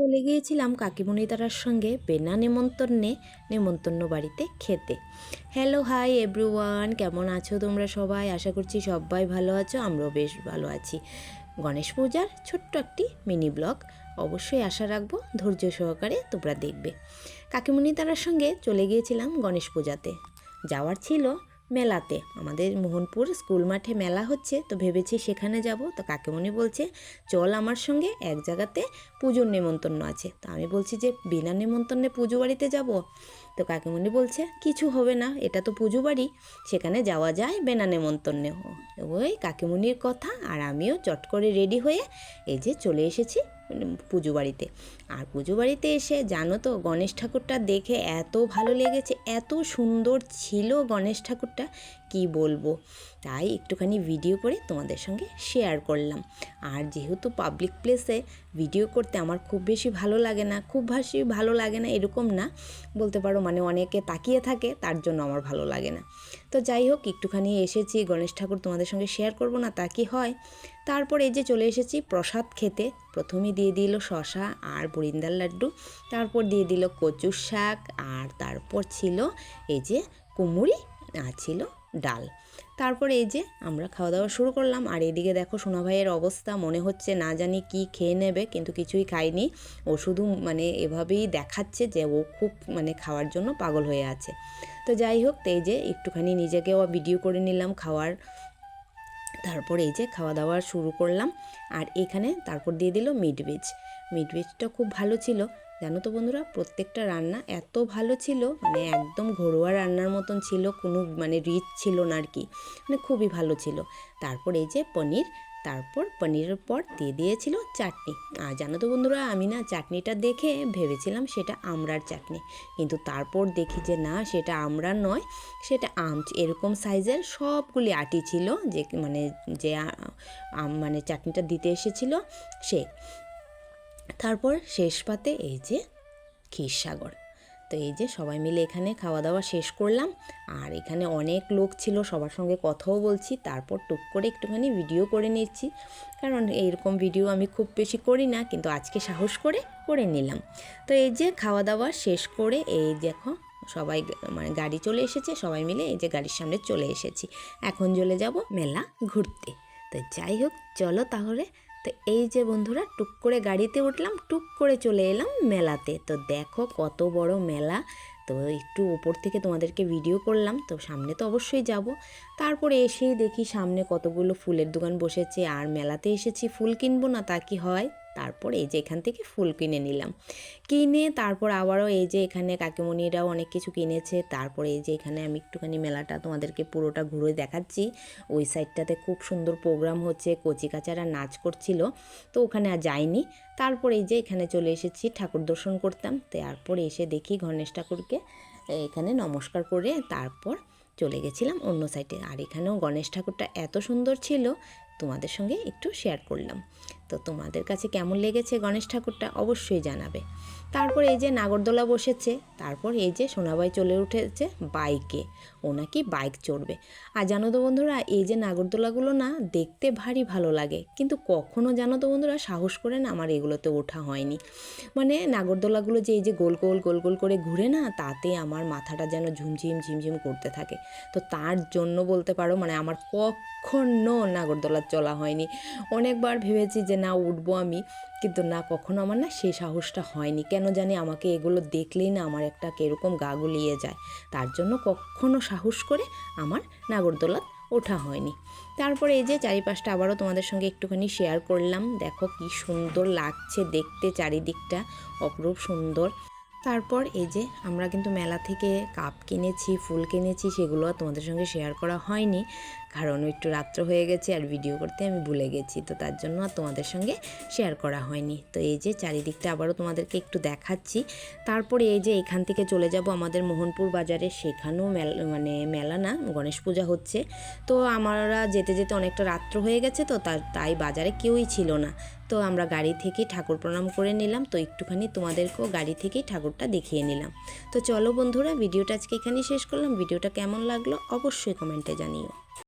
চলে গিয়েছিলাম কাকিমণি তারার সঙ্গে বেনা নেমন্তন্নে নেমন্তন্ন বাড়িতে খেতে। হ্যালো হাই এভরিওয়ান কেমন আছো তোমরা সবাই? আশা করছি সবাই ভালো আছো, আমরাও বেশ ভালো আছি। গণেশ পূজার ছোট্ট একটি মিনি ব্লগ অবশ্যই আশা রাখব ধৈর্য সহকারে তোমরা দেখবে। কাকিমণি তারার সঙ্গে চলে গিয়েছিলাম গণেশ পূজাতে। যাওয়ার ছিল মেলাতে। আমাদের মোহনপুর স্কুল মাঠে মেলা হচ্ছে, তো ভেবেছি সেখানে যাব। তো কাকিমণি বলছে, চল আমার সঙ্গে, এক জায়গাতে পুজোর নেমন্তন্ন আছে। তো আমি বলছি যে, বিনা নেমন্তন্নে পুজো বাড়িতে যাব? তো কাকিমণি বলছে, কিছু হবে না, এটা তো পুজো বাড়ি, সেখানে যাওয়া যায় বিনা নেমন্তন্নে। ওই কাকিমণির কথা, আর আমিও চট করে রেডি হয়ে এই যে চলে এসেছি পুজো বাড়িতে। আর পুজো বাড়িতে এসে জানো তো, গণেশ ঠাকুরটা দেখে এত ভালো লেগেছে, এত সুন্দর ছিল গণেশ ঠাকুরটা কি বলব? তাই একটুখানি ভিডিও করে তোমাদের সঙ্গে শেয়ার করলাম। আর যেহেতু পাবলিক প্লেসে ভিডিও করতে আমার খুব বেশি ভালো লাগে না, খুব বেশি ভালো লাগে না এরকম না, বলতে পারো মানে অনেকে তাকিয়ে থাকে, তার জন্য আমার ভালো লাগে না। তো যাই হোক, একটুখানি এসেছি, গণেশ ঠাকুর তোমাদের সঙ্গে শেয়ার করব না তা কি হয়? তারপর এই যে চলে এসেছি প্রসাদ খেতে। প্রথমে দিয়ে দিল শশা আর বরিন্দার লাড্ডু, তারপর দিয়ে দিল কচুর শাক, আর তারপর ছিল এই যে কুমুরি আর ছিল ডাল। তারপরে এই যে আমরা খাওয়া দাওয়া শুরু করলাম। আর এদিকে দেখো সোনা ভাইয়ের অবস্থা, মনে হচ্ছে না জানি কি খেয়ে নেবে, কিন্তু কিছুই খায়নি। ও শুধু মানে এভাবেই দেখাচ্ছে যে ও খুব মানে খাওয়ার জন্য পাগল হয়ে আছে। তো যাই হোক এই যে একটুখানি নিজেকেও ভিডিও করে নিলাম খাওয়ার। তারপর এই যে খাওয়া দাওয়া শুরু করলাম। আর এখানে তারপর দিয়ে দিল মিট ভেজ মিট ভেজটা খুব ভালো ছিল। জানো তো বন্ধুরা, প্রত্যেকটা রান্না এত ভালো ছিল মানে একদম ঘরোয়া রান্নার মতন ছিল, কোনো মানে রিচ ছিল না আর কি মানে খুবই ভালো ছিল। তারপর এই যে পনির, তারপর পনিরের পর দিয়ে দিয়েছিল চাটনি। আর জানো তো বন্ধুরা, আমি না চাটনিটা দেখে ভেবেছিলাম সেটা আমড়ার চাটনি। কিন্তু তারপর দেখি যে না, সেটা আমড়ার নয়, সেটা আম, এরকম সাইজের সবগুলি আটি ছিল, যে মানে যে আম মানে চাটনিটা দিতে এসেছিল সে। তারপর শেষ পাতে এই যে ক্ষীরসাগর তো এই যে সবাই মিলে এখানে খাওয়া দাওয়া শেষ করলাম। আর এখানে অনেক লোক ছিল, সবার সঙ্গে কথাও বলছি। তারপর টুক করে একটুখানি ভিডিও করে নিচ্ছি। কারণ এইরকম ভিডিও আমি খুব বেশি করি না, কিন্তু আজকে সাহস করে করে নিলাম। তো এই যে খাওয়া দাওয়া শেষ করে এই দেখো সবাই মানে গাড়ি চলে এসেছে, সবাই মিলে এই যে গাড়ির সামনে চলে এসেছি। এখন চলে যাব মেলা ঘুরতে। তো যাই হোক, চলো তাহলে তো এই যে বন্ধুরা, টুক করে গাড়িতে উঠলাম, টুক করে চলে এলাম মেলাতে। তো দেখো কত বড় মেলা। তো একটু ওপর থেকে তোমাদেরকে ভিডিও করলাম, তো সামনে তো অবশ্যই যাব। তারপরে এসেই দেখি সামনে কতগুলো ফুলের দোকান বসেছে, আর মেলাতে এসেছি, ফুল কিনবো না তা কি হয়? তারপর এই যে এখান থেকে ফুল কিনে নিলাম। কিনে তারপর আবারও এই যে এখানে কাকিমণিরাও অনেক কিছু কিনেছে। তারপরে এই যে এখানে আমি একটুখানি মেলাটা তোমাদেরকে পুরোটা ঘুরে দেখাচ্ছি। ওই সাইডটাতে খুব সুন্দর প্রোগ্রাম হচ্ছে কচিকাচারা নাচ করছিল, তো ওখানে আর যাইনি। তারপরে এই যে এখানে চলে এসেছি, ঠাকুর দর্শন করতাম। তারপর এসে দেখি গণেশ ঠাকুরকে এখানে নমস্কার করে তারপর চলে গেছিলাম অন্য সাইডে। আর এখানেও গণেশ ঠাকুরটা এত সুন্দর ছিল তোমাদের সঙ্গে একটু শেয়ার করলাম। তো তোমাদের কাছে কেমন লেগেছে গণেশ ঠাকুরটা অবশ্যই জানাবে। তারপর এই যে নাগরদোলা বসেছে, তারপর এই যে সোনাবাই চলে উঠেছে বাইকে। ও নাকি বাইক চড়বে। আর জানো তো বন্ধুরা, এই যে নাগরদোলাগুলো না দেখতে ভারী ভালো লাগে। কিন্তু কখনো জানো তো বন্ধুরা, সাহস করে না আমার এগুলোতে ওঠা হয়নি। মানে নাগরদোলাগুলো যে এই যে গোল গোল গোল গোল করে ঘুরে না, তাতে আমার মাথাটা যেন ঝুমঝিম, ঝিমঝিম করতে থাকে। তো তার জন্য বলতে পারো মানে আমার কখনো নাগরদোলা চলা হয়নি। অনেকবার ভেবেছি যে, না, উঠবো আমি। কিন্তু না, কখনো আমার না সেই সাহসটা হয়নি। কেন জানি আমাকে এগুলো দেখলেই না আমার একটা কীরকম গা গুলিয়ে যায়। তার জন্য কখনো সাহস করে আমার নাগরদোলা ওঠা হয়নি। তারপরে এই যে, চারিপাশটা আবারও তোমাদের সঙ্গে একটুখানি শেয়ার করলাম। দেখো কি সুন্দর লাগছে দেখতে চারিদিকটা, অপরূপ সুন্দর। তারপর এই যে, আমরা কিন্তু মেলা থেকে কাপ কিনেছি, ফুল কিনেছি, সেগুলো তোমাদের সঙ্গে শেয়ার করা হয়নি। কারণ একটু রাত্র হয়ে গেছে আর ভিডিও করতে আমি ভুলে গেছি, তো তার জন্য আর তোমাদের সঙ্গে শেয়ার করা হয়নি। তো এই যে চারিদিকটা আবারও তোমাদেরকে একটু দেখাচ্ছি। তারপরে এই যে এখান থেকে চলে যাব আমাদের মোহনপুর বাজারে, সেখানেও মেলা মানে মেলা না, গণেশ পূজা হচ্ছে। তো আমরা যেতে যেতে অনেকটা রাত্র হয়ে গেছে তো তাই বাজারে কেউই ছিল না। তো আমরা গাড়ি থেকেই ঠাকুর প্রণাম করে নিলাম, তো একটুখানি তোমাদেরকেও গাড়ি থেকেই ঠাকুরটা দেখিয়ে নিলাম। তো চলো বন্ধুরা ভিডিওটা আজকে এখানেই শেষ করলাম। ভিডিওটা কেমন লাগল অবশ্যই কমেন্টে জানিও।